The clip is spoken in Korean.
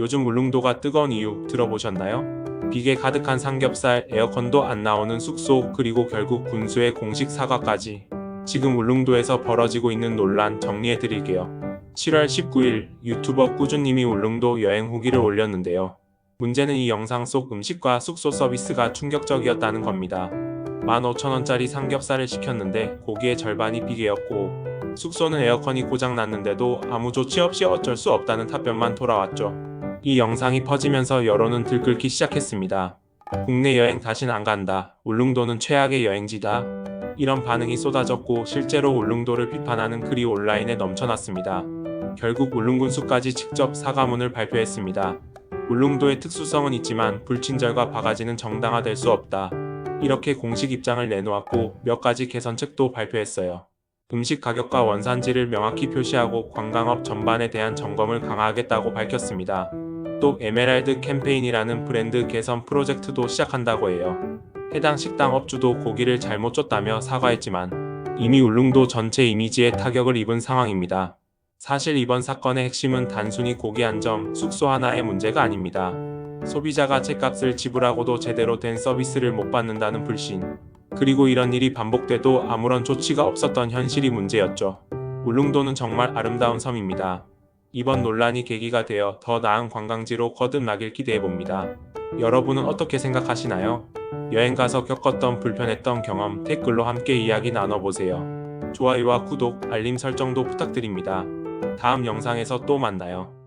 요즘 울릉도가 뜨거운 이유 들어보셨나요? 비계 가득한 삼겹살, 에어컨도 안 나오는 숙소, 그리고 결국 군수의 공식 사과까지. 지금 울릉도에서 벌어지고 있는 논란 정리해 드릴게요. 7월 19일 유튜버 꾸준님이 울릉도 여행 후기를 올렸는데요. 문제는 이 영상 속 음식과 숙소 서비스가 충격적이었다는 겁니다. 15,000원짜리 삼겹살을 시켰는데 고기의 절반이 비계였고 숙소는 에어컨이 고장 났는데도 아무 조치 없이 어쩔 수 없다는 답변만 돌아왔죠. 이 영상이 퍼지면서 여론은 들끓기 시작했습니다. 국내 여행 다신 안 간다. 울릉도는 최악의 여행지다. 이런 반응이 쏟아졌고 실제로 울릉도를 비판하는 글이 온라인에 넘쳐났습니다. 결국 울릉군수까지 직접 사과문을 발표했습니다. 울릉도의 특수성은 있지만 불친절과 바가지는 정당화될 수 없다. 이렇게 공식 입장을 내놓았고 몇 가지 개선책도 발표했어요. 음식 가격과 원산지를 명확히 표시하고 관광업 전반에 대한 점검을 강화하겠다고 밝혔습니다. 또 에메랄드 캠페인이라는 브랜드 개선 프로젝트도 시작한다고 해요. 해당 식당 업주도 고기를 잘못 줬다며 사과했지만 이미 울릉도 전체 이미지에 타격을 입은 상황입니다. 사실 이번 사건의 핵심은 단순히 고기 한 점, 숙소 하나의 문제가 아닙니다. 소비자가 제값을 지불하고도 제대로 된 서비스를 못 받는다는 불신. 그리고 이런 일이 반복돼도 아무런 조치가 없었던 현실이 문제였죠. 울릉도는 정말 아름다운 섬입니다. 이번 논란이 계기가 되어 더 나은 관광지로 거듭나길 기대해봅니다. 여러분은 어떻게 생각하시나요? 여행 가서 겪었던 불편했던 경험 댓글로 함께 이야기 나눠보세요. 좋아요와 구독, 알림 설정도 부탁드립니다. 다음 영상에서 또 만나요.